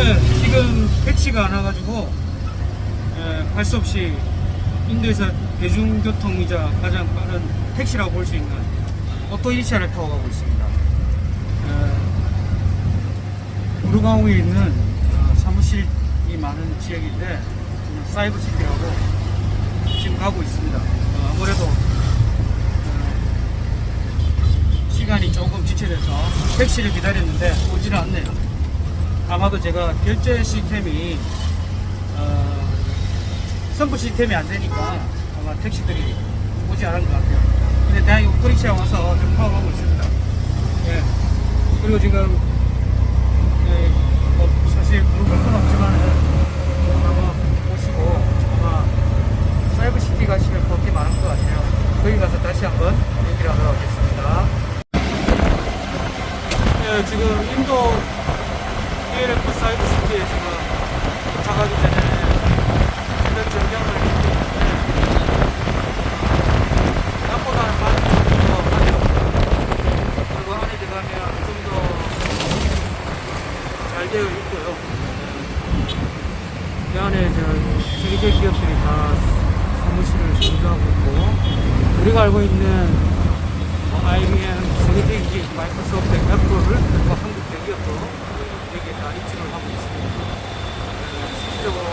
예, 지금 택시가 안 와가지고 예, 할수 없이 인도에서 대중교통이자 가장 빠른 택시라고 볼 수 있는 오토리차를 타고 가고 있습니다. 예, 우르가오에 있는 어, 사무실이 많은 지역인데 사이버시티라고 지금 가고 있습니다. 어, 아무래도 어, 시간이 조금 지체돼서 택시를 기다렸는데 오지를 않네요. 아마도 제가 결제 시스템이 어, 선부 시스템이 안 되니까 아마 택시들이 오지 않은 것 같아요. 근데 다행히 오토리క్ష가 와서 좀 파악하고 있습니다. 예. 그리고 지금 예, 뭐 사실 그런 건 없지만은 한번 오시고 아마 사이버시티 가시면 볼 게 많은 것 같아요. 거기 가서 다시 한번 얘기를 하도록 하겠습니다. 예, 지금 인도 ELF 사이버시티에 지금 도착하기 전에 이런 전경을 했는데 생각보다 많은 더 많이 그리고 안에 들어가면 좀 더 잘 되어 있고요. 이 안에 저 세계적 기업들이 다 사무실을 존재하고 있고 우리가 알고 있는 뭐 IBM, 세계적인 기업, 마이크로소프트, 애플을 그리고 한국 대기업도 다 입주를 하고 있습니다. 어, 실질적으로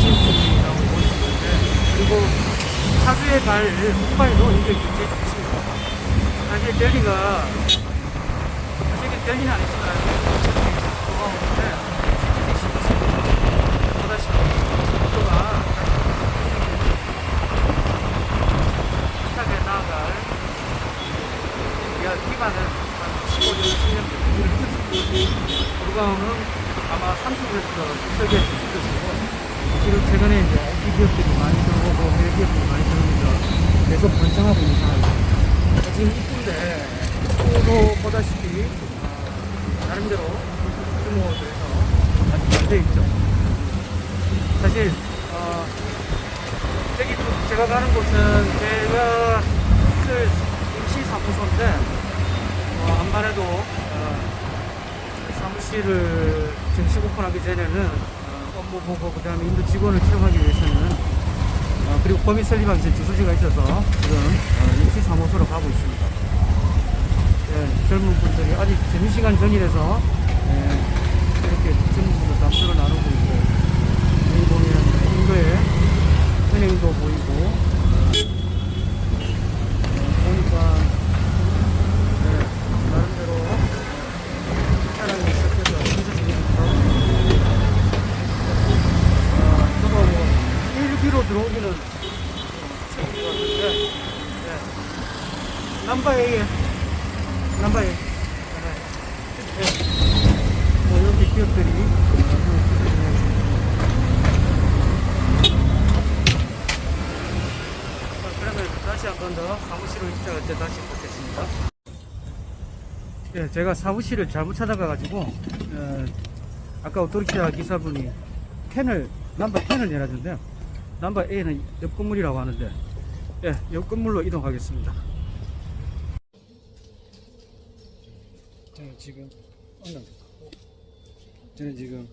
중심지라고 볼수 있는데 그리고 사주의 발 후바이도 인도에 굉장히 좋습니다. 사실 델리가 사실 델리는 아니지만 뭐가 오는데 보다시피 속도가 비슷하게 나아갈 우리가 기반은 한 15년, 10년 우르가오는 아마 30년 세계 주식이고 지금 최근에 이제 IT 기업들이 많이 들어오고 해외 기업들이 많이 들어오면서 계속 번창하고 있는 상황입니다. 지금 이쁜데 또 보다시피 어, 나름대로 규모에서 아주 잘돼 있죠. 사실 어, 저기 또 제가 가는 곳은 제가 그 임시 사무소인데 어, 안만 해도 어, 사무실을 정식 오픈하기 전에는 어, 업무 보고 그 다음에 인도 직원을 채용하기 위해서는 어, 그리고 설립하기 전 주소지가 있어서 지금 어, 임시 사무소로 가고 있습니다. 예, 젊은 분들이 아직 점심시간 전이라서 예, 이렇게 젊은 분들 담소를 나누고 있고 여기 보면 인도에 은행도 보이고 어, 보니까 네, 나름대로 사람이 시작해서 인사드리면서 어, 저도 뭐 1기로 들어오기는 것 같은데 네. 남바에 남바에 네. 뭐 여기 기업들이 어, 그러면 다시 한 번 더 사무실을 입장할 때 다시 보겠습니다. 예, 제가 사무실을 잘못 찾아가가지고 어, 아까 오토리차 기사분이 펜을 넘버 10을 내놔준대요. 넘버 A는 옆 건물이라고 하는데 예, 옆 건물로 이동하겠습니다. 저는 지금 오늘 저는 지금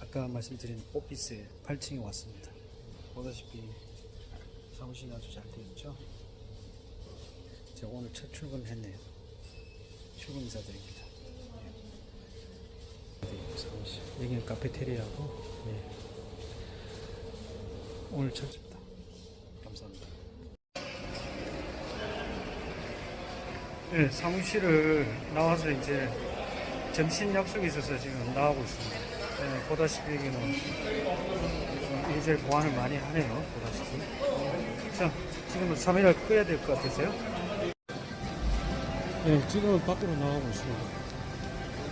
아까 말씀드린 오피스에 8층에 왔습니다. 보다시피 사무실이 아주 잘 되어 있죠. 제가 오늘 첫 출근했네요. 출근 인사드립니다. 네, 사무실. 여기는 카페테리아고, 네. 오늘 첫입니다. 감사합니다. 네, 사무실을 나와서 이제 점심 약속이 있어서 지금 나가고 있습니다. 네, 보다시피 여기는 좀 이리저리 보완을 많이 하네요. 보다시피. 자, 지금은 3일을 끄야 될 것 같아서요. 네, 지금은 밖으로 나가고 있습니다.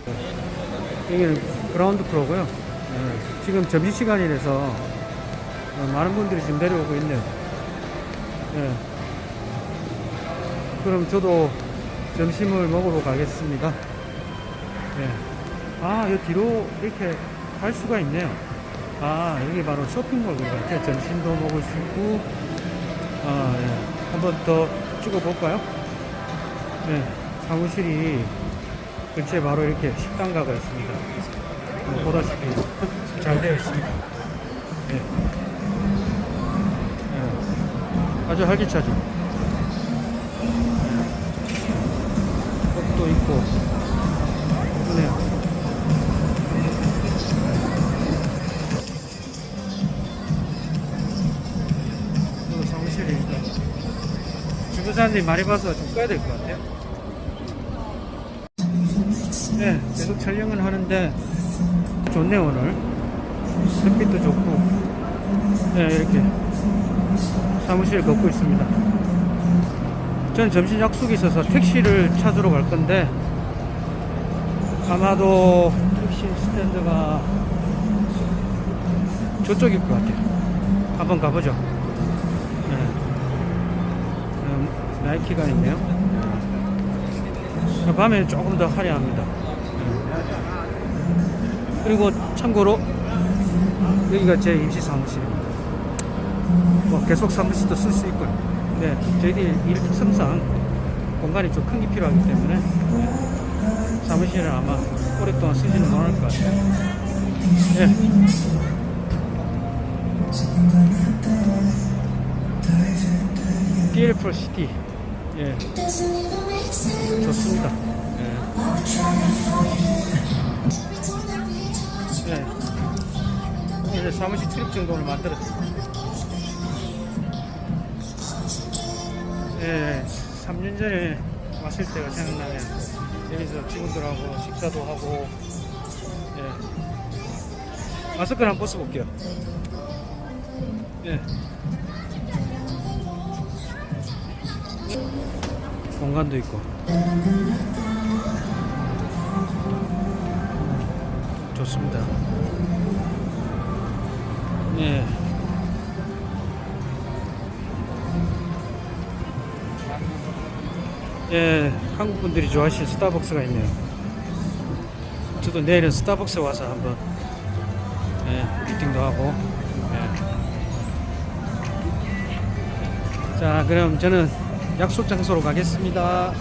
네, 여기는 그라운드 프로고요. 네, 지금 점심시간이라서 어, 많은 분들이 지금 내려오고 있네요. 네. 그럼 저도 점심을 먹으러 가겠습니다. 네. 아, 여기 뒤로 이렇게 갈 수가 있네요. 아, 여기 바로 쇼핑몰 같아요. 점심도 먹을 수 있고, 아, 예. 한번 더 찍어 볼까요? 네. 사무실이 근처에 바로 이렇게 식당가가 있습니다. 어, 보다시피 잘 되어 있습니다. 예. 예. 아주 활기차죠. 꽃도 있고 예쁘네요. 이거 사무실입니다. 주변 사람들이 많이 봐서 좀 꺼야 될 것 같아요. 네, 계속 촬영을 하는데 좋네요 오늘. 햇빛도 좋고. 네, 이렇게 사무실 걷고 있습니다. 저는 점심 약속이 있어서 택시를 찾으러 갈 건데 아마도 택시 스탠드가 저쪽일 것 같아요. 한번 가보죠. 네. 음, 나이키가 있네요. 네. 밤에 조금 더 화려합니다. 네. 그리고 참고로 여기가 제 임시 사무실입니다. 뭐 계속 사무실도 쓸 수 있고요. 네, 저희들이 일 특성상 공간이 좀 큰 게 필요하기 때문에 네, 사무실은 아마 오랫동안 쓰지는 못할 것 같아요. 네. DL4 시티. 예, 좋습니다. 예. 네. 이제 사무실 출입 정도를 만들었습니다. 예, 3년 전에 왔을 때가 생각나면 여기서 직원들하고 식사도 하고, 예. 마스크를 한번 벗어볼게요. 예. 공간도 있고. 좋습니다. 예. 예, 한국 분들이 좋아하시는 스타벅스가 있네요. 저도 내일은 스타벅스 와서 한번 예, 미팅도 하고. 예. 자, 그럼 저는 약속 장소로 가겠습니다.